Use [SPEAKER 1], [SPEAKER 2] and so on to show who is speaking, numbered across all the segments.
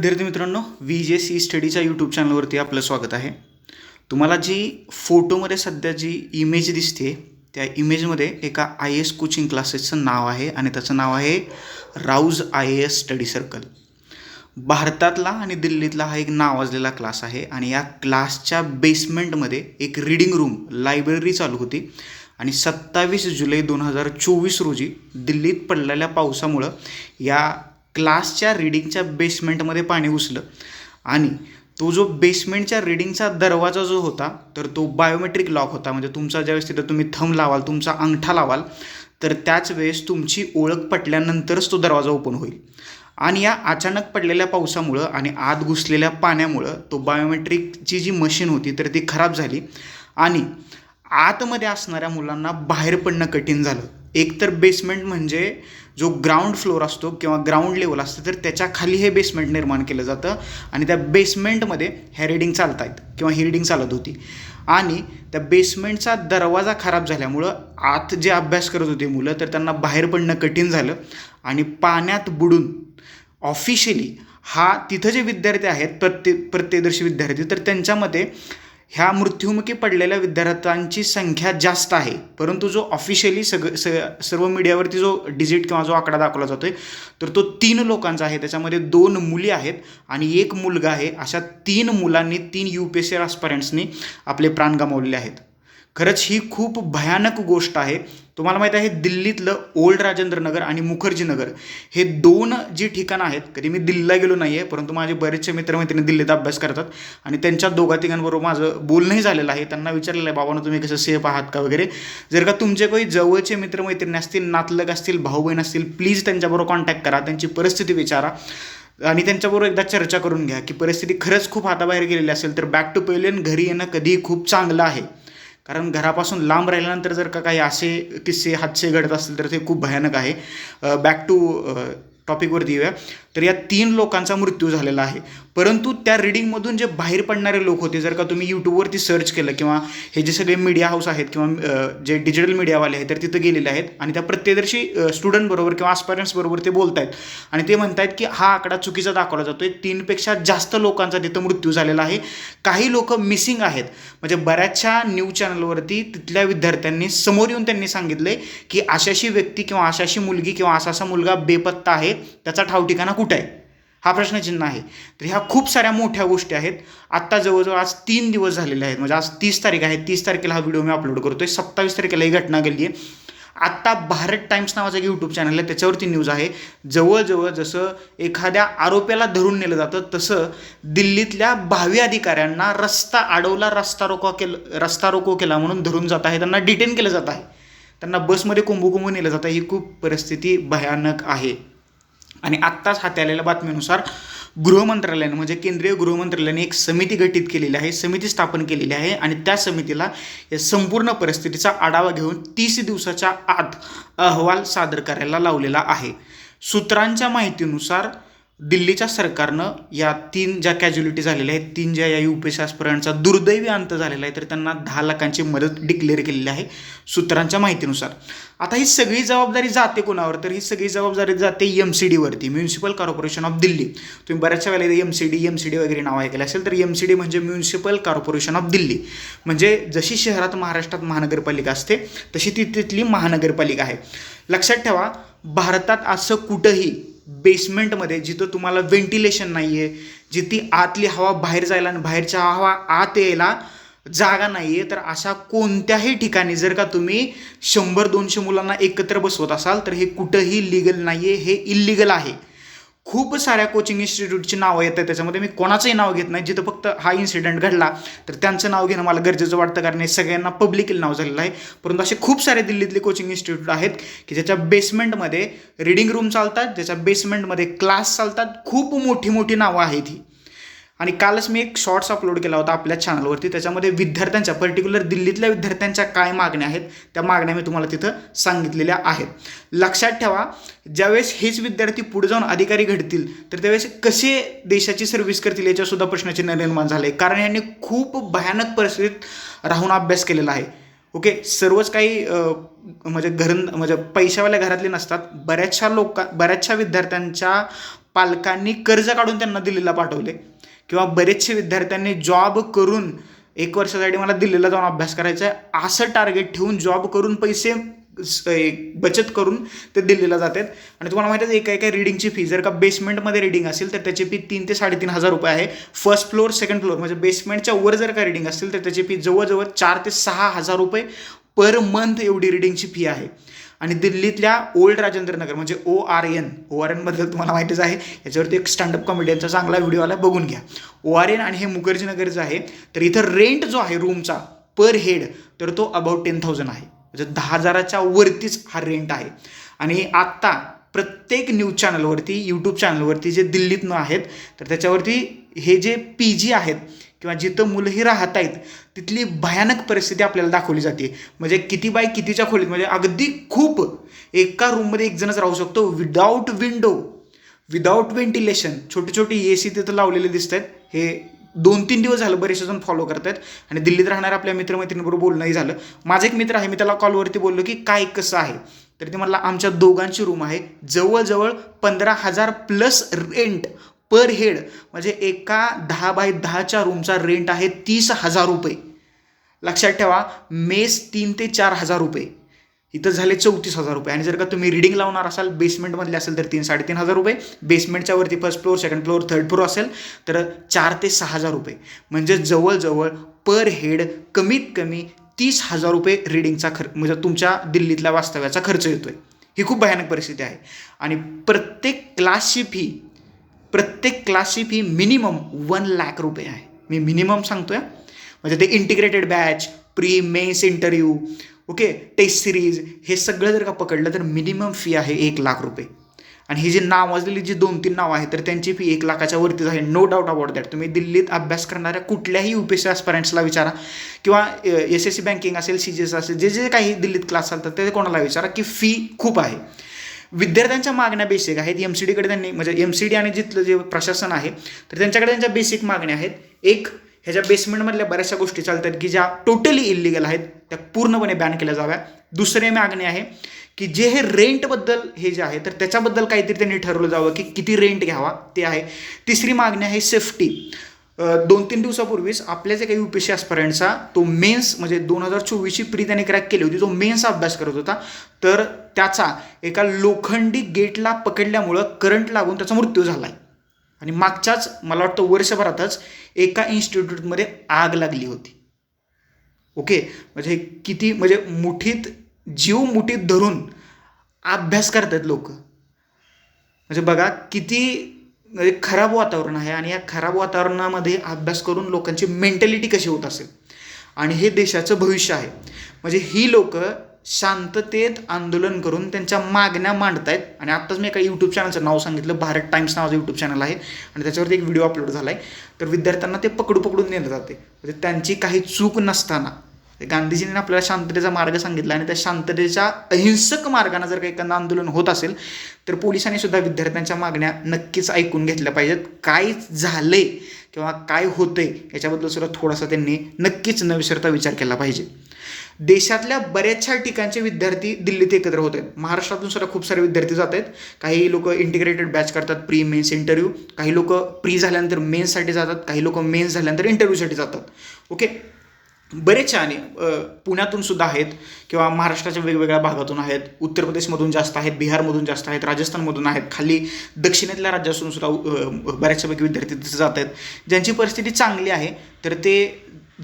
[SPEAKER 1] विद्यार्थी मित्रांनो V J C स्टडीच्या YouTube चॅनलवरती आपलं स्वागत आहे. तुम्हाला जी फोटोमध्ये सध्या जी इमेज दिसते त्या इमेजमध्ये एका आय एस कोचिंग क्लासेसचं नाव आहे आणि त्याचं नाव आहे Rau's I A S study circle भारतातला आणि दिल्लीतला हा एक नावाजलेला क्लास आहे आणि या क्लासच्या बेसमेंटमध्ये एक रीडिंग रूम लायब्ररी चालू होती आणि सत्तावीस जुलै दोन हजार चोवीस रोजी दिल्लीत पडलेल्या पावसामुळं या क्लासच्या रीडिंगच्या बेसमेंटमध्ये पाणी घुसलं. आणि तो जो बेसमेंटच्या रीडिंगचा दरवाजा जो होता तर तो बायोमेट्रिक लॉक होता. म्हणजे तुमचा ज्यावेळेस तिथं तुम्ही थंब लावाल तुमचा अंगठा लावाल तर त्याच वेळेस तुमची ओळख पटल्यानंतरच तो दरवाजा ओपन होईल. आणि या अचानक पडलेल्या पावसामुळं आणि आत घुसलेल्या पाण्यामुळं तो बायोमेट्रिकची जी मशीन होती तर ती खराब झाली. आणि आतमध्ये असणाऱ्या मुलांना बाहेर पडणं कठीण झालं. एकतर बेसमेंट म्हणजे जो ग्राउंड फ्लोअर असतो किंवा ग्राउंड लेवल असतं तर त्याच्याखाली हे बेसमेंट निर्माण केलं जातं आणि त्या बेसमेंटमध्ये ह्या रिडिंग चालत आहेत किंवा ही रिडिंग चालत होती. आणि त्या बेसमेंटचा दरवाजा खराब झाल्यामुळं आत जे अभ्यास करत होते मुलं तर त्यांना बाहेर पडणं कठीण झालं आणि पाण्यात बुडून ऑफिशियली हा तिथं जे विद्यार्थी आहेत प्रत्ये प्रत्ययदर्शी विद्यार्थी तर त्यांच्यामध्ये ह्या मृत्युमुखी पडलेल्या विद्यार्थ्यांची संख्या जास्त आहे. परंतु जो ऑफिशियली सग स सर्व मीडियावरती जो डिजिट किंवा जो आकडा दाखवला जातो आहे तर तो तीन लोकांचा आहे. त्याच्यामध्ये दोन मुली आहेत आणि एक मुलगा आहे. अशा तीन मुलांनी तीन यू पी एस सी आस्पायरंट्सनी आपले प्राण गमावलेले आहेत. खरंच ही खूप भयानक गोष्ट आहे. तुम्हाला माहीत आहे दिल्लीतलं ओल्ड राजेंद्र नगर आणि मुखर्जी नगर हे दोन जी ठिकाणं आहेत कधी मी दिल्लीला गेलो नाही आहे परंतु माझे बरेचसे मित्रमैत्रिणी दिल्लीत अभ्यास करतात आणि त्यांच्या दोघा तिघांबरोबर माझं बोलणंही झालेलं आहे. त्यांना विचारलेलं आहे बाबांना तुम्ही कसं सेफ आहात का? वगैरे. जर का तुमचे काही जवळचे मित्रमैत्रिणी असतील नातलग असतील भाऊ बहीण असतील प्लीज त्यांच्याबरोबर कॉन्टॅक्ट करा त्यांची परिस्थिती विचारा आणि त्यांच्याबरोबर एकदा चर्चा करून घ्या की परिस्थिती खरंच खूप हाताबाहेर गेलेली असेल तर बॅक टू पेलियन घरी येणं कधीही खूप चांगलं आहे. कारण घरापासून लांब राहिल्यानंतर जर का काही असे किस्से हादसे घडत असतील तर ते खूप भयानक आहे. बॅक टू टॉपिकवर येऊया. तर या तीन लोकांचा मृत्यू झालेला आहे. परंतु त्या रिडिंगमधून जे बाहेर पडणारे लोक होते जर का तुम्ही यूट्यूबवरती सर्च केलं किंवा हे जे सगळे मीडिया हाऊस आहेत किंवा जे डिजिटल मीडियावाले आहेत तर तिथं गेलेले आहेत आणि त्या प्रत्येदर्शी स्टुडंटबरोबर किंवा आस्पायरंट्सबरोबर ते बोलत आहेत आणि ते म्हणत आहेत की हा आकडा चुकीचा दाखवला जातो आहे तीनपेक्षा जास्त लोकांचा तिथं मृत्यू झालेला आहे. काही लोक मिसिंग आहेत. म्हणजे बऱ्याचशा न्यूज चॅनलवरती तिथल्या विद्यार्थ्यांनी समोर येऊन त्यांनी सांगितले की अशाशी व्यक्ती किंवा अशाशी मुलगी किंवा असा असा मुलगा बेपत्ता आहे. त्याचा ठाव ठिकाणा कुठं आहे? हा प्रश्नचिन्ह आहे. तर ह्या खूप साऱ्या मोठ्या गोष्टी आहेत. आत्ता जवळजवळ आज तीन दिवस झालेले आहेत. म्हणजे आज तीस तारीख आहे. तीस तारखेला हा व्हिडिओ मी अपलोड करतो आहे सत्तावीस तारखेला ही घटना गेली आहे. आत्ता भारत टाइम्स नावाचं एक यूट्यूब चॅनल आहे. त्याच्यावरती न्यूज आहे. जवळजवळ जसं एखाद्या आरोप्याला धरून नेलं जातं तसं दिल्लीतल्या भावी अधिकाऱ्यांना रस्ता अडवला रस्ता रोको केलं रस्ता रोको केला म्हणून धरून जात आहे. त्यांना डिटेन केलं जात आहे. त्यांना बसमध्ये कुंभू कुंभू नेलं जातं ही खूप परिस्थिती भयानक आहे. आणि आत्ताच हाती आलेल्या बातमीनुसार गृहमंत्रालयानं म्हणजे केंद्रीय गृहमंत्रालयाने एक समिती गठीत केलेली आहे समिती स्थापन केलेली आहे आणि त्या समितीला या संपूर्ण परिस्थितीचा आढावा घेऊन तीस दिवसाच्या आत अहवाल सादर करायला लावलेला आहे. सूत्रांच्या माहितीनुसार दिल्लीच्या सरकारनं या तीन ज्या कॅज्युलिटी झालेल्या आहेत तीन ज्या या यू पी एस दुर्दैवी अंत झालेला आहे तर त्यांना दहा लाखांची मदत डिक्लेअर केलेली आहे सूत्रांच्या माहितीनुसार. आता ही सगळी जबाबदारी जाते कोणावर? तर ही सगळी जबाबदारी जाते एम सी डीवरती म्युन्सिपल कॉर्पोरेशन ऑफ दिल्ली तुम्ही बऱ्याचशा वेळेला M C D M C D वगैरे नाव ऐकलं असेल तर एम सी डी म्हणजे म्युन्सिपल कॉर्पोरेशन ऑफ दिल्ली म्हणजे जशी शहरात महाराष्ट्रात महानगरपालिका असते तशी ती तिथली महानगरपालिका आहे. लक्षात ठेवा भारतात असं कुठंही बेसमेंटमध्ये जिथं तुम्हाला व्हेंटिलेशन नाही आहे जिथे आतली हवा बाहेर जायला आणि बाहेरच्या हवा आत यायला जागा नाही आहे तर अशा कोणत्याही ठिकाणी जर का तुम्ही शंभर दोनशे मुलांना एकत्र बसवत असाल तर हे कुठंही लिगल नाही आहे हे इल्लिगल आहे. खूप साऱ्या कोचिंग इन्स्टिट्यूटची नावं येतात त्याच्यामध्ये मी कोणाचंही नाव घेत नाही. जिथं फक्त हा इन्सिडेंट घडला तर त्यांचं नाव घेणं मला गरजेचं वाटतं कारण हे सगळ्यांना पब्लिकली नाव झालेलं आहे. परंतु असे खूप सारे दिल्लीतले कोचिंग इन्स्टिट्यूट आहेत की ज्याच्या बेसमेंटमध्ये रिडिंग रूम चालतात ज्याच्या बेसमेंटमध्ये क्लास चालतात. खूप मोठी मोठी नावं आहेत ही. आणि कालच मी एक शॉर्ट्स अपलोड केला होता आपल्या चॅनलवरती त्याच्यामध्ये विद्यार्थ्यांच्या पर्टिक्युलर दिल्लीतल्या विद्यार्थ्यांच्या काय मागण्या आहेत त्या मागण्या मी तुम्हाला तिथं सांगितलेल्या आहेत. लक्षात ठेवा ज्यावेळेस हेच विद्यार्थी पुढे जाऊन अधिकारी घडतील तर त्यावेळेस कसे देशाची सर्व्हिस करतील याच्यासुद्धा प्रश्नचिन्ह निर्माण झाले. कारण यांनी खूप भयानक परिस्थितीत राहून अभ्यास केलेला आहे. ओके? सर्वच काही म्हणजे घर म्हणजे पैशावाल्या घरातले नसतात. बऱ्याचशा लोक बऱ्याचशा विद्यार्थ्यांच्या पालकांनी कर्ज काढून त्यांना दिल्लीला पाठवले. किंवा बरेचसे विद्यार्थ्यांनी जॉब करून एक वर्षासाठी मला दिल्लीला जाऊन अभ्यास करायचा आहे असं टार्गेट ठेवून जॉब करून पैसे बचत करून ते दिल्लीला जातात. आणि तुम्हाला माहिती आहे एका एका रिडिंगची फी जर का बेसमेंटमध्ये रिडिंग असेल तर त्याची फी तीन ते साडेतीन हजार रुपये आहे. फर्स्ट फ्लोअर सेकंड फ्लोअर म्हणजे बेसमेंटच्या वर जर का रिडिंग असेल तर त्याची फी जवळजवळ चार ते सहा हजार रुपये पर मंथ एवढी रिडिंगची फी आहे. आणि दिल्लीतल्या ओल्ड राजेंद्र नगर म्हणजे O R N O R एनबद्दल तुम्हाला माहितीच आहे. याच्यावरती एक स्टँडअप कॉमेडियनचा चांगला व्हिडिओ आला बघून घ्या. ओ आर एन आणि हे मुखर्जीनगरचं आहे तर इथं रेंट जो आहे रूमचा पर हेड तर तो अबाउट टेन थाउजंड आहे. म्हणजे दहा हजाराच्या वरतीच हा रेंट आहे. आणि आत्ता प्रत्येक न्यूज चॅनलवरती यूट्यूब चॅनलवरती जे दिल्लीतनं आहेत तर त्याच्यावरती हे जे पी जी आहेत किंवा जिथं मुलंही राहत आहेत तिथली भयानक परिस्थिती आपल्याला दाखवली जाते. म्हणजे किती बाय कितीच्या खोलीत म्हणजे अगदी खूप एका रूममध्ये एक जणच राहू शकतो विदाऊट विंडो विदाऊट व्हेंटिलेशन छोटी छोटी ए सी तिथं लावलेले दिसत आहेत हे दोन तीन दिवस झालं बरेचसे जण फॉलो करत आहेत आणि दिल्लीत राहणाऱ्या आपल्या मित्रमैत्रिणीबरोबर बोलणंही झालं. माझा एक मित्र आहे मी त्याला कॉलवरती बोललो की काय कसं आहे? तर ते म्हणला आमच्या दोघांची रूम आहे जवळजवळ पंधरा हजार प्लस रेंट पर हेड म्हणजे एका दहा बाय दहाच्या रूमचा रेंट आहे तीस हजार रुपये. लक्षात ठेवा मेस तीन ते चार हजार रुपये. इथं झाले चौतीस हजार रुपये. आणि जर का तुम्ही रिडिंग लावणार असाल बेसमेंटमधले असेल तर तीन साडेतीन हजार रुपये. बेसमेंटच्या वरती first floor second floor third floor असेल तर चार ते सहा हजार रुपये. म्हणजे जवळजवळ पर हेड कमीत कमी तीस हजार रुपये रिडिंगचा खर्च म्हणजे तुमच्या दिल्लीतल्या वास्तव्याचा खर्च येतो आहे ही खूप भयानक परिस्थिती आहे. आणि प्रत्येक क्लासची फी प्रत्येक क्लासची फी मिनिमम वन लाख रुपये आहे. मी मिनिमम सांगतोय म्हणजे ते integrated batch pre mains interview okay test series हे सगळं जर का पकडलं तर मिनिमम फी आहे एक लाख रुपये. आणि ही जी नाव वाजलेली जी दोन तीन नावं आहेत तर त्यांची फी एक लाखाच्या वरतीच आहे. नो डाऊट अबाउट दॅट तुम्ही दिल्लीत अभ्यास करणाऱ्या कुठल्याही यू पी एस सी ॲस्परंट्सला विचारा. किंवा एस एस सी बँकिंग असेल सी जी एस असेल जे जे काही दिल्लीत क्लास चालतात ते कोणाला विचारा की फी खूप आहे. विद्यार्थ्यांच्या मागण्या बेसिक आहेत. एम सी डीकडे त्यांनी म्हणजे एम सी डी आणि जिथलं जे प्रशासन आहे तर त्यांच्याकडे त्यांच्या बेसिक मागण्या आहेत. एक ह्याच्या बेसमेंटमधल्या बऱ्याचशा गोष्टी चालतात की ज्या टोटली इलिगल आहेत त्या पूर्णपणे बॅन केल्या जाव्या दुसरी मागणी आहे की जे हे रेंटबद्दल हे जे आहे तर त्याच्याबद्दल काहीतरी त्यांनी ठरवलं जावं की किती रेंट घ्यावा ते आहे. तिसरी मागणी आहे सेफ्टी दोन तीन दिवसापूर्वीच आपल्या जे काही यू पी सी तो मेन्स म्हणजे दोन हजार चोवीसची प्री त्याने क्रॅक केली होती तो मेन्सचा अभ्यास करत होता. तर त्याचा एका लोखंडी गेटला पकडल्यामुळं करंट लागून त्याचा मृत्यू झाला आहे आणि मागच्याच मला वाटतं वर्षभरातच एका इन्स्टिट्यूटमध्ये आग लागली होती. ओके? म्हणजे किती म्हणजे मुठीत जीव मुठीत धरून अभ्यास करतात लोक. म्हणजे बघा किती म्हणजे खराब वातावरण आहे आणि या खराब वातावरणामध्ये अभ्यास करून लोकांची मेंटॅलिटी कशी होत असेल? आणि हे देशाचं भविष्य आहे. म्हणजे ही लोक शांततेत आंदोलन करून त्यांच्या मागण्या मांडतायत. आणि आत्ताच मी एका यूट्यूब चॅनलचं नाव सांगितलं भारत टाइम्स नावाचं यूट्यूब चॅनल आहे. आणि त्याच्यावरती एक व्हिडिओ अपलोड झाला आहे तर विद्यार्थ्यांना ते पकडू पकडून नेलं जाते. म्हणजे त्यांची काही चूक नसताना गांधीजींनी आपल्याला शांततेचा मार्ग सांगितला आणि त्या शांततेच्या अहिंसक मार्गाने जर काही एखादं आंदोलन होत असेल तर पोलिसांनी सुद्धा विद्यार्थ्यांच्या मागण्या नक्कीच ऐकून घेतल्या पाहिजेत. काय झालंय किंवा काय होतंय याच्याबद्दल सुद्धा थोडासा त्यांनी नक्कीच न विसरता विचार केला पाहिजे. देशातल्या बऱ्याचशा ठिकाणचे विद्यार्थी दिल्लीत एकत्र होत आहेत. महाराष्ट्रातून सुद्धा खूप सारे विद्यार्थी जात आहेत. काही लोक इंटिग्रेटेड बॅच करतात प्री मेन्स इंटरव्ह्यू काही लोक प्री झाल्यानंतर मेन्ससाठी जातात. काही लोक मेन्स झाल्यानंतर इंटरव्ह्यूसाठी जातात. ओके बरेचसे आणि पुण्यातून सुद्धा आहेत किंवा महाराष्ट्राच्या वेगवेगळ्या भागातून आहेत. उत्तर प्रदेशमधून जास्त आहेत बिहारमधून जास्त आहेत राजस्थानमधून आहेत. खाली दक्षिणेतल्या राज्यातून सुद्धा बऱ्याचशापैकी विद्यार्थी तिथे जात आहेत. ज्यांची परिस्थिती चांगली आहे तर ते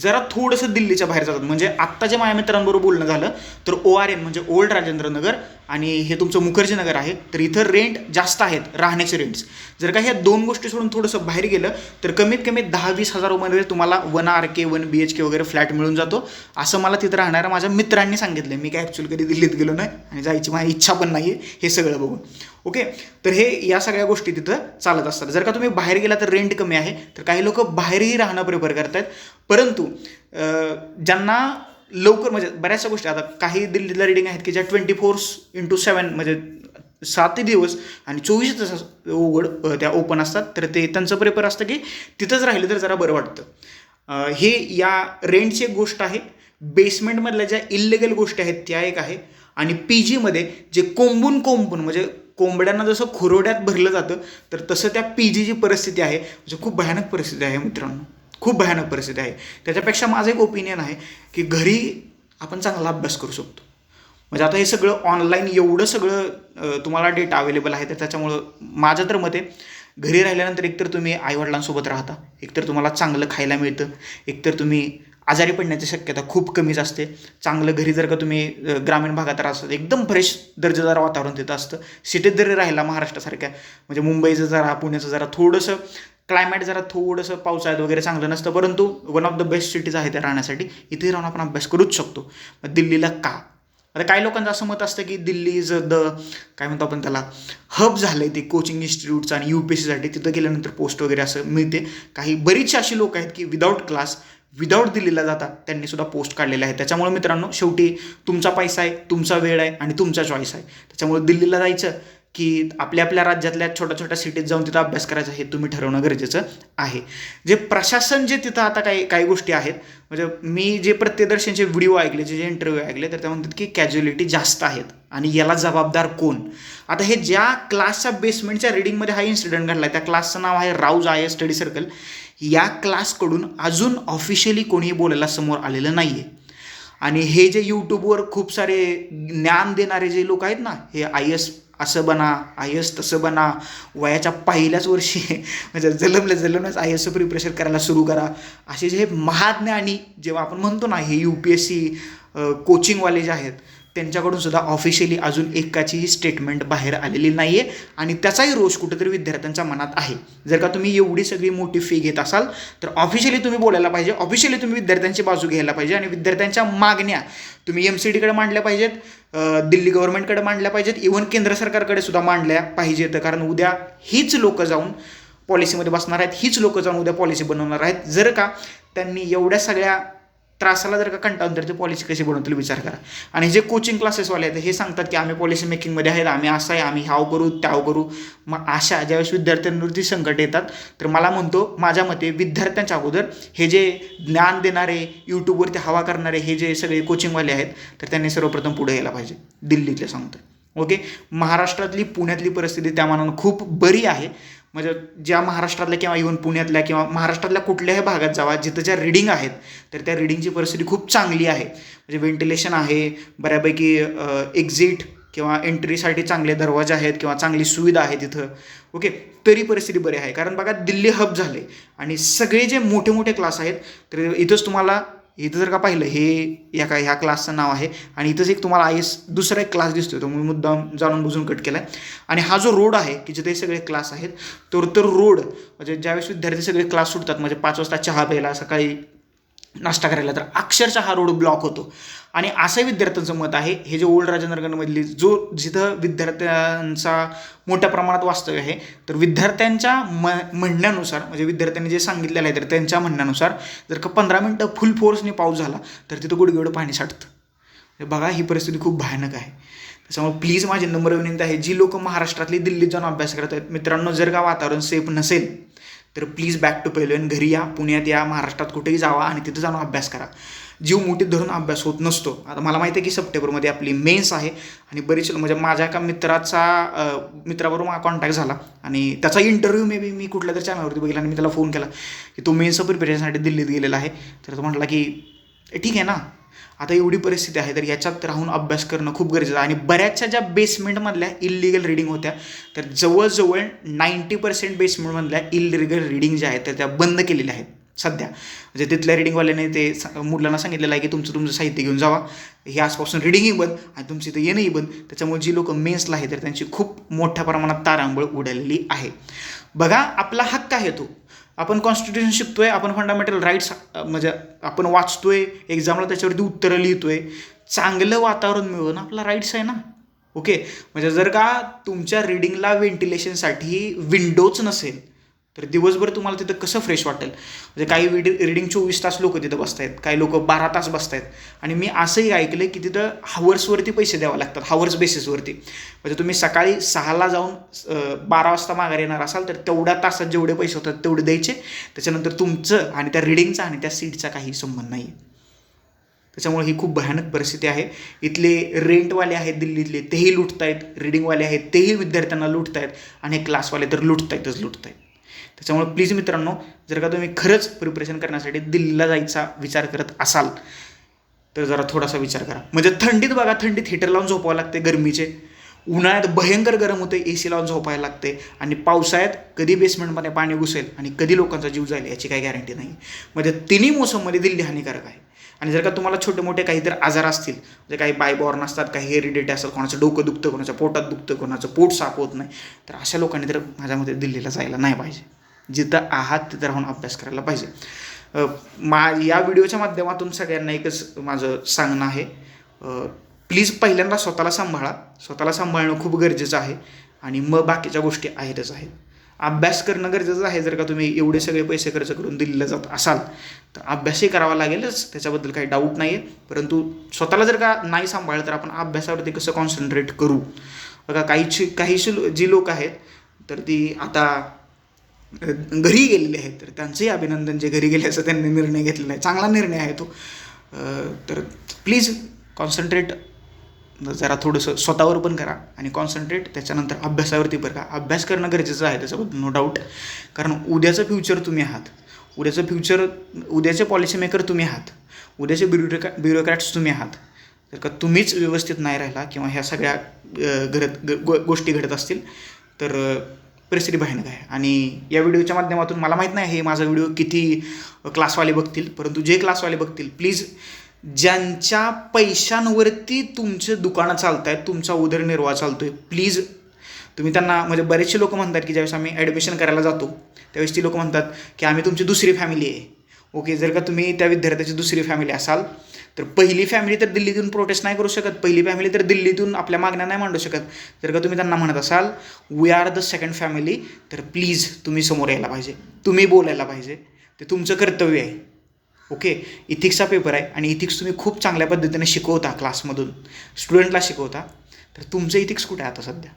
[SPEAKER 1] जरा थोडंसं दिल्लीच्या बाहेर जातात. म्हणजे आत्ता जे माझ्या मित्रांबरोबर बोलणं झालं तर ओ आर एन म्हणजे ओल्ड राजेंद्र नगर आणि हे तुमचं मुखर्जी नगर आहे. तर इथं रेंट जास्त आहेत राहण्याचे रेंट्स जर का ह्या दोन गोष्टी सोडून थोडंसं बाहेर गेलं तर कमीत कमी दहा वीस हजारामध्ये तुम्हाला one R K one B H K वगैरे फ्लॅट मिळून जातो. असं मला तिथं राहणाऱ्या माझ्या मित्रांनी सांगितलं मी काय ॲक्च्युअली कधी दिल्लीत गेलो नाही आणि जायची माझी इच्छा पण नाही आहे हे सगळं बघून. ओके? तर हे या सगळ्या गोष्टी तिथं चालत असतात. जर का तुम्ही बाहेर गेला तर रेंट कमी आहे तर काही लोक बाहेरही राहणं प्रिफर करत आहेत परंतु ज्यांना लवकर म्हणजे बऱ्याचशा गोष्टी आता काही दिल्लीला रिडिंग आहेत की ज्या ट्वेंटी फोर इंटू सेवन म्हणजे सातही दिवस आणि चोवीस तास उघड त्या ओपन असतात तर ते त्यांचं प्रेफर असतं की तिथंच राहिलं तर जरा बरं वाटतं. हे या रेंटची एक गोष्ट आहे. बेसमेंटमधल्या ज्या इलिगल गोष्टी आहेत त्या एक आहे. आणि पी जीमध्ये जे कोंबून कोंबून म्हणजे कोंबड्यांना जसं खुरोड्यात भरलं जातं तर तसं त्या पी जीची परिस्थिती आहे. म्हणजे खूप भयानक परिस्थिती आहे मित्रांनो. खूप भयानक परिस्थिती आहे. त्याच्यापेक्षा माझं एक ओपिनियन आहे की घरी आपण चांगला अभ्यास करू शकतो. म्हणजे आता हे सगळं ऑनलाईन एवढं सगळं तुम्हाला डेटा अवेलेबल आहे तर त्याच्यामुळं माझं तर मते घरी राहिल्यानंतर एकतर तुम्ही आईवडिलांसोबत राहता एकतर तुम्हाला चांगलं खायला मिळतं एकतर तुम्ही आजारी पडण्याची शक्यता खूप कमीच असते. चांगलं घरी जर का तुम्ही ग्रामीण भागात राहतात एकदम फ्रेश दर्जेदार वातावरण तिथं असतं. सिटीत जरी राहिला महाराष्ट्रासारख्या. म्हणजे मुंबईचं जरा पुण्याचं जरा थोडंसं क्लायमेट जरा थोडंसं पावसाळ्यात वगैरे चांगलं नसतं. परंतु one of the best cities आहे ते राहण्यासाठी. इथे राहून आपण अभ्यास करूच शकतो. मग दिल्लीला का? आता काही लोकांचं असं मत असतं की दिल्ली इज द काय म्हणतो आपण त्याला हब झालं आहे ते कोचिंग इन्स्टिट्यूटचं आणि यू पी एस सीसाठी तिथं गेल्यानंतर पोस्ट वगैरे असं मिळते. काही बरीचशी अशी लोक आहेत की विदाऊट क्लास विदाऊट दिल्लीला जातात त्यांनी सुद्धा पोस्ट काढलेल्या आहे त्याच्यामुळे मित्रांनो शेवटी तुमचा पैसा आहे तुमचा वेळ आहे आणि तुमचा चॉईस आहे. त्याच्यामुळे दिल्लीला जायचं की आपल्या आपल्या राज्यातल्या छोट्या छोट्या सिटीत जाऊन तिथं अभ्यास करायचा हे तुम्ही ठरवणं गरजेचं आहे. जे प्रशासन जे तिथं आता काही काही गोष्टी आहेत म्हणजे मी जे प्रत्यदर्शनचे व्हिडिओ ऐकले जे जे इंटरव्ह्यू ऐकले तर त्या म्हणतात की कॅज्युअलिटी जास्त आहेत. आणि याला जबाबदार कोण? आता हे ज्या क्लासच्या बेसमेंटच्या रिडिंगमध्ये हा इन्सिडेंट घडला त्या क्लासचं नाव आहे Rau's I S study circle या क्लासकडून अजून ऑफिशियली कोणीही बोलायला समोर आलेलं नाही आहे आणि हे जे यूट्यूबवर खूप सारे ज्ञान देणारे जे लोक आहेत ना हे आय एस असं बना आय एस तसं बना वयाच्या पहिल्याच वर्षी म्हणजे जलमल्या जलमल्याच आय एसचं प्रिपरेशन करायला सुरू करा. असे जे महाज्ञानी जेव्हा आपण म्हणतो ना हे यू पी एस सी कोचिंगवाले जे आहेत त्यांच्याकडून सुद्धा ऑफिशियली अजून एकाचीही स्टेटमेंट बाहेर आलेली नाही आहे आणि त्याचाही रोष कुठेतरी विद्यार्थ्यांच्या मनात आहे. जर का तुम्ही एवढी सगळी मोठी फी घेत असाल तर ऑफिशियली तुम्ही बोलायला पाहिजे. ऑफिशियली तुम्ही विद्यार्थ्यांची बाजू घ्यायला पाहिजे आणि विद्यार्थ्यांच्या मागण्या तुम्ही एम सी डीकडे मांडल्या पाहिजेत दिल्ली गव्हर्नमेंटकडे मांडल्या पाहिजेत इव्हन केंद्र सरकारकडे सुद्धा मांडल्या पाहिजेत. कारण उद्या हीच लोकं जाऊन पॉलिसीमध्ये बसणार आहेत हीच लोकं जाऊन उद्या पॉलिसी बनवणार आहेत. जर का त्यांनी एवढ्या सगळ्या त्रासाला जर का कंटाळून तर ते पॉलिसी कशी बनवतील विचार करा. आणि जे कोचिंग क्लासेसवाले आहेत हे सांगतात की आम्ही पॉलिसी मेकिंगमध्ये आहेत आम्ही असं आहे आम्ही ह्याव करू त्याव करू. मग अशा ज्यावेळेस विद्यार्थ्यांवरती संकट येतात तर मला म्हणतो माझ्या मते विद्यार्थ्यांच्या अगोदर हे जे ज्ञान देणारे यूट्यूबवरती हवा करणारे हे जे सगळे कोचिंगवाले आहेत तर त्यांनी सर्वप्रथम पुढे यायला पाहिजे. दिल्लीतले सांगतो ओके महाराष्ट्रातली पुण्यातली परिस्थिती त्या मानानं खूप बरी आहे. म्हणजे ज्या महाराष्ट्रातल्या किंवा इव्हन पुण्यातल्या किंवा महाराष्ट्रातल्या कुठल्याही भागात जावा जिथं ज्या रिडिंग आहेत तर त्या रिडिंगची परिस्थिती खूप चांगली आहे. म्हणजे व्हेंटिलेशन आहे बऱ्यापैकी एक्झिट किंवा एंट्रीसाठी चांगले दरवाजे आहेत किंवा चांगली सुविधा आहे तिथं. ओके तरी परिस्थिती बरी आहे. कारण बघा दिल्ली हब झाले. आणि सगळे जे मोठे मोठे क्लास आहेत तर इथंच तुम्हाला इथं जर का पाहिलं हे या का ह्या क्लासचं नाव आहे. आणि इथंच एक तुम्हाला आय एस दुसरा एक क्लास दिसतोय तो मी मुद्दाम जाणून बुजून कट केला आहे आणि हा जो रोड आहे की जिथे सगळे क्लास आहेत तर तर रोड म्हणजे ज्यावेळेस विद्यार्थी सगळे क्लास सुटतात म्हणजे पाच वाजता चहा प्यायला सकाळी नाश्ता करायला. तर अक्षरशः हा रोड ब्लॉक होतो. आणि असंही विद्यार्थ्यांचं मत आहे हे जे ओल्ड राजेंद्रगडमधली जो जिथं विद्यार्थ्यांचा मोठ्या प्रमाणात वास्तव्य आहे तर विद्यार्थ्यांच्या म म्हणण्यानुसार म्हणजे विद्यार्थ्यांनी जे सांगितलेलं आहे तर त्यांच्या म्हणण्यानुसार जर का पंधरा मिनटं फुल फोर्सने पाऊस झाला तर तिथं गुडगेवढं पाणी साठतं. बघा ही परिस्थिती खूप भयानक आहे. त्याच्यामुळे प्लीज माझी नंबर विनंती आहे जी लोक महाराष्ट्रातली दिल्लीत जाऊन अभ्यास करत आहेत मित्रांनो जर का वातावरण सेफ नसेल तर प्लीज बॅक टू पेलवेन घरी या पुण्यात या महाराष्ट्रात कुठेही जावा आणि तिथं जाऊन अभ्यास करा. जीव मोठीत धरून अभ्यास होत नसतो. आता मला माहिती आहे की सप्टेंबरमध्ये आपली मेन्स आहे आणि बरीच म्हणजे माझ्या एका मित्राचा मित्राबरोबर माझा कॉन्टॅक्ट झाला आणि त्याचा इंटरव्ह्यू मे बी मी कुठल्या तरी चॅनलवरती बघितला आणि मी त्याला फोन केला की तो मेन्सचं प्रिपरेशनसाठी दिल्लीत गेलेला आहे. तर तो म्हटला की ठीक आहे ना आता एवढी परिस्थिती आहे तर याच्यात राहून अभ्यास करणं खूप गरजेचं आहे. आणि बऱ्याचशा ज्या बेसमेंटमधल्या इलिगल रिडिंग होत्या तर जवळजवळ नाईंटी पर्सेंट बेसमेंटमधल्या इलिगल रिडिंग ज्या आहेत तर त्या बंद केलेल्या आहेत सध्या. म्हणजे तिथल्या रिडिंगवाल्याने ते मुलांना सांगितलेलं आहे की तुमचं तुमचं साहित्य घेऊन जावा. हे आजपासून रिडिंगही बंद आणि तुमचं इथं येणंही बंद. त्याच्यामुळे जी लोक मेन्सला आहे तर त्यांची खूप मोठ्या प्रमाणात तारांबळ उडालेली आहे. बघा आपला हक्क आहे तो. आपण कॉन्स्टिट्यूशन शिकतोय आपण फंडामेंटल राईट्स म्हणजे आपण वाचतोय एक्झामला त्याच्यावरती उत्तरं लिहितोय. चांगलं वातावरण मिळवणं आपला राईट्स आहे ना. ओके म्हणजे जर का तुमच्या रिडिंगला व्हेंटिलेशनसाठी विंडोच नसेल तर दिवसभर तुम्हाला तिथं कसं फ्रेश वाटेल? म्हणजे काही विडी रिडिंग चोवीस तास लोक तिथं बसतायत काही लोक बारा तास बसतायत. आणि मी असंही ऐकलं की तिथं हावर्सवरती पैसे द्यावे लागतात हावर्स बेसिसवरती म्हणजे तुम्ही सकाळी सहाला जाऊन बारा वाजता माघार येणार असाल तर तेवढ्या तासात जेवढे पैसे होतात तेवढे द्यायचे. त्याच्यानंतर तुमचं आणि त्या रिडिंगचा आणि त्या सीटचा काही संबंध नाही आहे त्याच्यामुळे ही खूप भयानक परिस्थिती आहे. इथले रेंटवाले आहेत दिल्लीतले तेही लुटत आहेत रिडिंगवाले आहेत तेही विद्यार्थ्यांना लुटत आहेत आणि क्लासवाले तर लुटत आहेतच लुटत आहेत त्याच्यामुळे प्लीज मित्रांनो जर का तुम्ही खरंच प्रिपरेशन करण्यासाठी दिल्लीला जायचा विचार करत असाल तर जरा थोडासा विचार करा. म्हणजे थंडीत बघा थंडीत हिटर लावून झोपावं लागते गरमीचे. उन्हाळ्यात भयंकर गरम होते ए सी लावून झोपायला लागते. आणि पावसाळ्यात कधी बेसमेंटमध्ये पाणी घुसेल आणि कधी लोकांचा जीव जाईल याची काही गॅरंटी नाही. म्हणजे तिन्ही मोसममध्ये दिल्ली हानिकारक आहे. आणि जर का तुम्हाला छोटे मोठे काही तर आजार असतील म्हणजे काही बायबॉर्न असतात काही हेरिडिटी असतात कोणाचं डोकं दुखतं कोणाच्या पोटात दुखतं कोणाचं पोट साफ होत नाही तर अशा लोकांनी तर माझ्या मते दिल्लीला जायला नाही पाहिजे. जिथं आहात तिथं राहून अभ्यास करायला पाहिजे. मा या व्हिडिओच्या माध्यमातून सगळ्यांना एकच माझं सांगणं आहे. प्लीज पहिल्यांदा स्वतःला सांभाळा. स्वतःला सांभाळणं खूप गरजेचं आहे आणि मग बाकीच्या गोष्टी आहेतच आहेत. अभ्यास करणं गरजेचं आहे जर का तुम्ही एवढे सगळे पैसे खर्च करून दिल्लीला जात असाल तर अभ्यासही करावा लागेलच. त्याच्याबद्दल काही डाऊट नाही आहे परंतु स्वतःला जर का नाही सांभाळलं तर आपण अभ्यासावरती कसं कॉन्सन्ट्रेट करू? बघा काहीची काहीशी लो- जी लोक आहेत तर ती आता घरी गेलेले आहेत. तर त्यांचंही अभिनंदन जे घरी गेले असं त्यांनी निर्णय घेतलेला आहे. चांगला निर्णय आहे तो. तर प्लीज कॉन्सन्ट्रेट जरा थोडंसं स्वतःवर पण करा आणि कॉन्सन्ट्रेट त्याच्यानंतर अभ्यासावरती पण करा. अभ्यास करणं गरजेचं आहे त्याच्याबद्दल नो डाऊट कारण उद्याचं फ्युचर तुम्ही आहात. उद्याचं फ्युचर उद्याचे पॉलिसी मेकर तुम्ही आहात. उद्याचे ब्युरोक्रॅ ब्युरोक्रॅट्स तुम्ही आहात. जर का तुम्हीच व्यवस्थित नाही राहिला किंवा ह्या सगळ्या घडत ग- गो- गोष्टी घडत असतील तर परिस्थिती भयानक आहे. आणि या व्हिडिओच्या माध्यमातून मला माहीत नाही हे माझा व्हिडिओ किती क्लासवाले बघतील. परंतु जे क्लासवाले बघतील प्लीज ज्यांच्या पैशांवरती तुमचे दुकानं चालत आहेत तुमचा उदरनिर्वाह चालतो आहे प्लीज तुम्ही त्यांना म्हणजे बरेचसे लोक म्हणतात की ज्यावेळेस आम्ही ॲडमिशन करायला जातो त्यावेळेस ती लोक म्हणतात की आम्ही तुमची दुसरी फॅमिली आहे. ओके जर का तुम्ही त्या विद्यार्थ्याची दुसरी फॅमिली असाल तर पहिली फॅमिली तर दिल्लीतून प्रोटेस्ट नाही करू शकत पहिली फॅमिली तर दिल्लीतून आपल्या मागण्या नाही मांडू शकत. जर का तुम्ही त्यांना म्हणत असाल we are the second family तर प्लीज तुम्ही समोर यायला पाहिजे. तुम्ही बोलायला पाहिजे. ते तुमचं कर्तव्य आहे. ओके इथिक्सचा पेपर आहे आणि इथिक्स तुम्ही खूप चांगल्या पद्धतीने शिकवता क्लासमधून स्टुडंटला शिकवता. तर तुमचं इथिक्स कुठे आहे आता सध्या?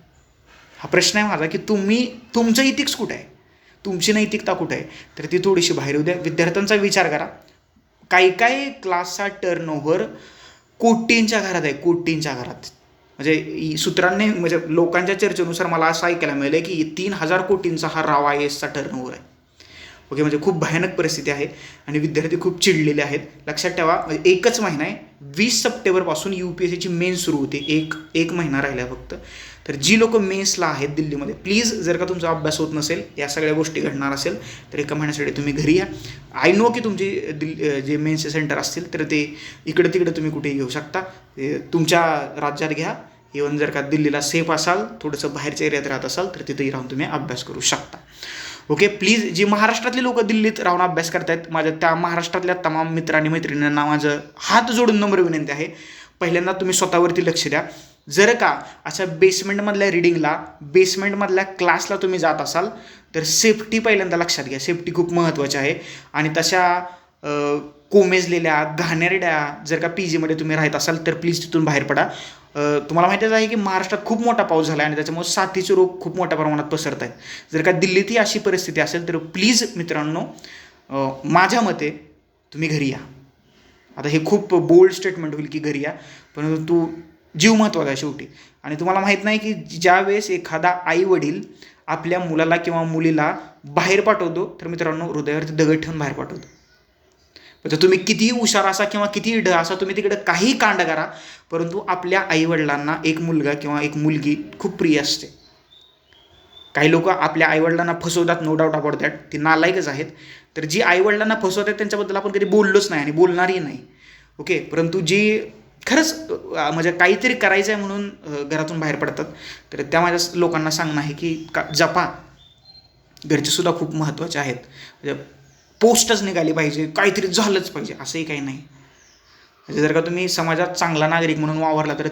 [SPEAKER 1] हा प्रश्न आहे माझा की तुम्ही तुमचं इथिक्स कुठं आहे? तुमची नैतिकता कुठं आहे? तर ती थोडीशी बाहेर येऊ द्या. विद्यार्थ्यांचा विचार करा. काही काही क्लासचा टर्नओव्हर कोटींच्या घरात आहे कोटींच्या घरात. म्हणजे सूत्रांनी म्हणजे लोकांच्या चर्चेनुसार मला असं ऐकायला मिळालं की तीन हजार कोटींचा हा राव आय एसचा टर्नओव्हर आहे. ओके म्हणजे खूप भयानक परिस्थिती आहे आणि विद्यार्थी खूप चिडलेले आहेत. लक्षात ठेवा म्हणजे एकच महिना आहे. वीस सप्टेंबरपासून यू पी एस सीची मेन सुरू होते. एक एक महिना राहिला फक्त. तर जी लोक मेन्सला आहेत दिल्लीमध्ये प्लीज जर का तुमचा अभ्यास होत नसेल या सगळ्या गोष्टी घडणार असेल तर एका महिन्यासाठी तुम्ही घरी या. आय नो की तुमची दिल्ली जे मेन्सचे सेंटर असतील तर ते इकडे तिकडे तुम्ही कुठेही घेऊ शकता. ते तुमच्या राज्यात घ्या. इवन जर का दिल्लीला सेफ असाल थोडंसं बाहेरच्या एरियात राहत असाल तर तिथेही राहून तुम्ही अभ्यास करू शकता. ओके प्लीज जी महाराष्ट्रातली लोक दिल्लीत राहून अभ्यास करतायत माझ्या त्या महाराष्ट्रातल्या तमाम मित्रांनी मैत्रिणींना माझं हात जोडून नम्र विनंती आहे. पहिल्यांदा तुम्ही स्वतःवरती लक्ष द्या. जर का अशा बेसमेंटमधल्या रिडिंगला बेसमेंटमधल्या क्लासला तुम्ही जात असाल तर सेफ्टी पहिल्यांदा लक्षात घ्या. सेफ्टी खूप महत्त्वाची आहे. आणि तशा कोमेजलेल्या घाणेरड्या जर का पी जीमध्ये तुम्ही राहत असाल तर प्लीज तिथून बाहेर पडा. तुम्हाला माहितीच आहे की महाराष्ट्रात खूप मोठा पाऊस झाला आहे आणि त्याच्यामुळे साथीचे रोग खूप मोठ्या प्रमाणात पसरत आहेत. जर का दिल्लीतही अशी परिस्थिती असेल तर प्लीज मित्रांनो माझ्या मते तुम्ही घरी या. आता हे खूप बोल्ड स्टेटमेंट होईल की घरी या. परंतु जीव महत्त्वाचा आहे शेवटी. आणि तुम्हाला माहीत नाही की ज्यावेळेस एखादा आई वडील आपल्या मुलाला किंवा मुलीला बाहेर पाठवतो तर मित्रांनो हृदयावरती दगड ठेवून बाहेर पाठवतो. तर तुम्ही कितीही हुशार असा किंवा कितीही ढ असा तुम्ही तिकडे काही कांड करा परंतु आपल्या आईवडिलांना एक मुलगा किंवा एक मुलगी खूप प्रिय असते. काही लोक आपल्या आईवडिलांना फसवतात नो डाऊट अबाउट दॅट ती नालायकच आहेत. तर जी आईवडिलांना फसवतात त्यांच्याबद्दल आपण कधी बोललोच नाही आणि बोलणारही नाही. ओके परंतु जी खरंच म्हणजे काहीतरी करायचं आहे म्हणून घरातून बाहेर पडतात. तर त्या माझ्या लोकांना सांगणं आहे की का जपा. घरचेसुद्धा खूप महत्त्वाचे आहेत. म्हणजे पोस्टच निघाली पाहिजे काहीतरी झालंच पाहिजे असंही काही नाही. म्हणजे जर का तुम्ही समाजात चांगला नागरिक म्हणून वावरला तर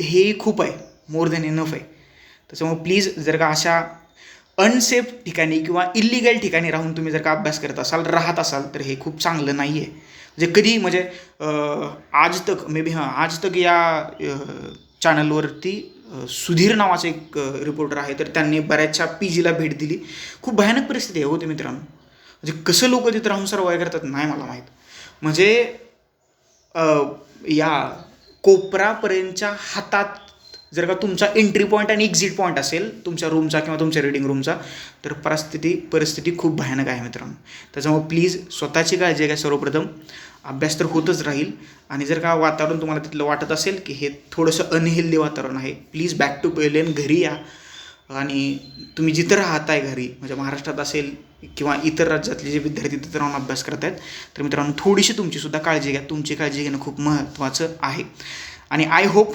[SPEAKER 1] हेही खूप आहे. मोर दॅन इनफ आहे. त्याच्यामुळे प्लीज जर का अशा अनसेफ ठिकाणी किंवा इलिगल ठिकाणी राहून तुम्ही जर का अभ्यास करत असाल राहत असाल तर हे खूप चांगलं नाही आहे जे कधी म्हणजे आज तक मे बी हां आज तक या चॅनलवरती सुधीर नावाचे एक रिपोर्टर आहे. तर त्यांनी बऱ्याचशा पी जीला भेट दिली. खूप भयानक परिस्थिती आहे होती मित्रांनो. म्हणजे कसं लोक तिथं राहून सर्वाय करतात नाही मला माहीत. म्हणजे या कोपरापर्यंतच्या हातात जर का तुमचा एंट्री पॉईंट आणि एक्झिट पॉईंट असेल तुमच्या रूमचा किंवा तुमच्या रिडिंग रूमचा तर परिस्थिती परिस्थिती खूप भयानक आहे मित्रांनो. त्याच्यामुळे प्लीज स्वतःची काळजी घ्या सर्वप्रथम. अभ्यास तर होतच राहील. आणि जर का वातावरण तुम्हाला तिथलं वाटत असेल की हे थोडंसं अनहेल्दी वातावरण आहे प्लीज बॅक टू पेलेन घरी या. आणि तुम्ही जिथं राहताय घरी म्हणजे महाराष्ट्रात असेल किंवा इतर राज्यातले जे विद्यार्थी तिथं राहून अभ्यास करत आहेत तर मित्रांनो थोडीशी तुमचीसुद्धा काळजी घ्या. तुमची काळजी घेणं खूप महत्त्वाचं आहे. आणि आय होप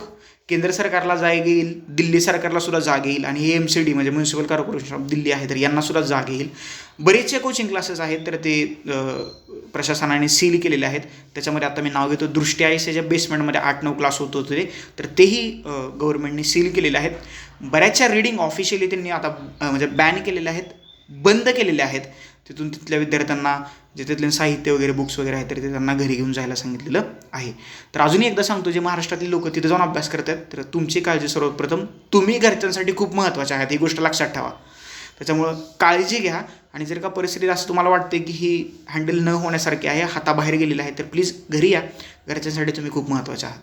[SPEAKER 1] केंद्र सरकारला जाग येईल दिल्ली सरकारला सुद्धा जाग येईल आणि हे एम सी डी म्हणजे म्युन्सिपल कॉर्पोरेशन ऑफ दिल्ली आहे तर यांना सुद्धा जाग येईल. बरेचसे कोचिंग क्लासेस आहेत तर ते प्रशासनाने सील केलेले आहेत. त्याच्यामध्ये आता मी नाव घेतो दृष्टी आय सीच्या बेसमेंटमध्ये आठ नऊ क्लास होत होते तर तेही गव्हर्नमेंटने सील केलेले आहेत. बऱ्याचशा रीडिंग ऑफिशियली त्यांनी आता म्हणजे बॅन केलेले आहेत बंद केलेले आहेत. तिथून तिथल्या विद्यार्थ्यांना जे तिथले साहित्य वगैरे बुक्स वगैरे आहेत तर ते त्यांना घरी घेऊन जायला सांगितलेलं आहे. तर अजूनही एकदा सांगतो जे महाराष्ट्रातली लोक तिथे जाऊन अभ्यास करतात तर तुमची काळजी सर्वप्रथम तुम्ही घरच्यांसाठी खूप महत्त्वाची आहात ही गोष्ट लक्षात ठेवा. त्याच्यामुळं काळजी घ्या आणि जर का परिस्थिती असं तुम्हाला वाटते की ही हँडल न होण्यासारखी आहे हाताबाहेर गेलेली आहे तर प्लीज घरी या. घरच्यांसाठी तुम्ही खूप महत्त्वाचे आहात.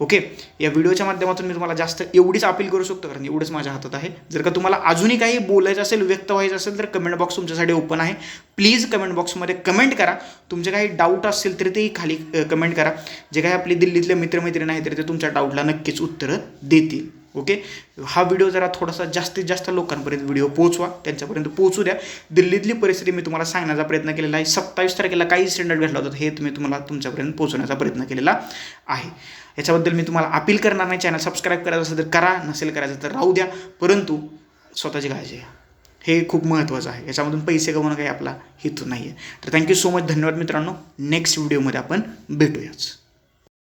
[SPEAKER 1] ओके? या व्हिडिओच्या माध्यमातून मी तुम्हाला जास्त एवढीच अपील करू शकतो कारण एवढंच माझ्या हातात आहे. जर का तुम्हाला अजूनही काही बोलायचं असेल व्यक्त व्हायचं असेल तर कमेंट बॉक्स तुमच्यासाठी ओपन आहे. प्लीज कमेंट बॉक्समध्ये कमेंट करा. तुमचे काही डाऊट असतील तरी तेही खाली कमेंट करा. जे काही आपली दिल्लीतले मित्रमैत्रिणी आहेत तरी ते तुमच्या डाऊटला नक्कीच उत्तरं देतील. ओके? हा व्हिडिओ जरा थोडासा जास्तीत जास्त लोकांपर्यंत व्हिडिओ पोहोचवा. त्यांच्यापर्यंत पोहोचू द्या. दिल्लीतली परिस्थिती मी तुम्हाला सांगण्याचा प्रयत्न केलेला आहे. सत्तावीस तारखेला काही स्टँडर्ड घडला होता हे तुम्ही तुम्हाला तुमच्यापर्यंत पोहोचवण्याचा प्रयत्न केलेला आहे. याच्याबद्दल मी तुम्हाला अपील करणार नाही. चॅनल सबस्क्राईब करायचं असेल तर करा नसेल करायचं तर राहू द्या. परंतु स्वतःची काळजी घ्या. हे खूप महत्त्वाचं आहे. याच्यामधून पैसे कमवणं काही आपला हेतू नाही आहे तर थँक्यू सो मच धन्यवाद मित्रांनो. नेक्स्ट व्हिडिओमध्ये आपण भेटूयाच.